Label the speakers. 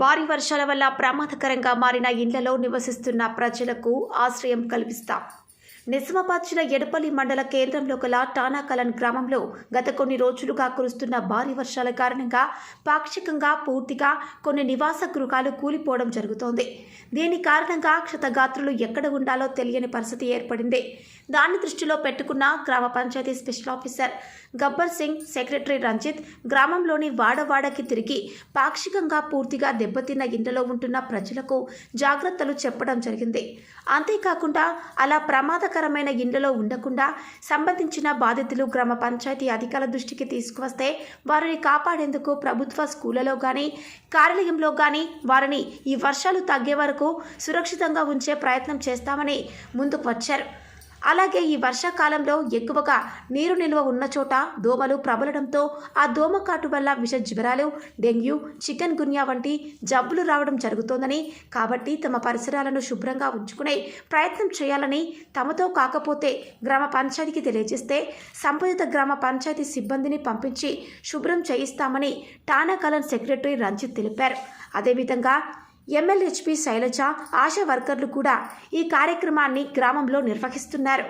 Speaker 1: భారీ వర్షాల వల్ల ప్రమాదకరంగా మారిన ఇళ్ళలో నివసిస్తున్న ప్రజలకు ఆశ్రయం కల్పిస్తాం. నిజామాబాద్ జిల్లా ఎడపల్లి మండల కేంద్రంలో గల టానాకలన్ గ్రామంలో గత కొన్ని రోజులుగా కురుస్తున్న భారీ వర్షాల కారణంగా పాక్షికంగా పూర్తిగా కొన్ని నివాస గృహాలు కూలిపోవడం జరుగుతోంది. దీని కారణంగా క్షతగాత్రులు ఎక్కడ ఉండాలో తెలియని పరిస్థితి ఏర్పడింది. దాన్ని దృష్టిలో పెట్టుకున్న gram panchayat special officer Gabbar Singh secretary Ranjit గ్రామంలోని వాడవాడకి తిరిగి పాక్షికంగా పూర్తిగా దెబ్బతిన్న ఇంట్లో ఉంటున్న ప్రజలకు జాగ్రత్తలు చెప్పడం జరిగింది. అంతేకాకుండా అలా ప్రమాద ప్రమాదకరమైన ఇండ్లలో ఉండకుండా సంబంధించిన బాధితులు గ్రామ పంచాయతీ అధికారుల దృష్టికి తీసుకువస్తే వారిని కాపాడేందుకు ప్రభుత్వ స్కూళ్ళలో కానీ కార్యాలయంలో కానీ వారిని ఈ వర్షాలు తగ్గే వరకు సురక్షితంగా ఉంచే ప్రయత్నం చేస్తామని ముందుకు వచ్చారు. అలాగే ఈ వర్షాకాలంలో ఎక్కువగా నీరు నిల్వ ఉన్న చోట దోమలు ప్రబలడంతో ఆ దోమకాటు వల్ల విష జ్వరాలు డెంగ్యూ చికెన్ గున్యా వంటి జబ్బులు రావడం జరుగుతోందని కాబట్టి తమ పరిసరాలను శుభ్రంగా ఉంచుకునే ప్రయత్నం చేయాలని తమతో కాకపోతే గ్రామ పంచాయతీకి తెలియజేస్తే సంబంధిత గ్రామ పంచాయతీ సిబ్బందిని పంపించి శుభ్రం చేయిస్తామని టానాకలన్ సెక్రటరీ రంజిత్ తెలిపారు. అదేవిధంగా ఎమ్మెల్యేహెచ్పి శైలజ ఆశా వర్కర్లు కూడా ఈ కార్యక్రమాన్ని గ్రామంలో నిర్వహిస్తున్నారు.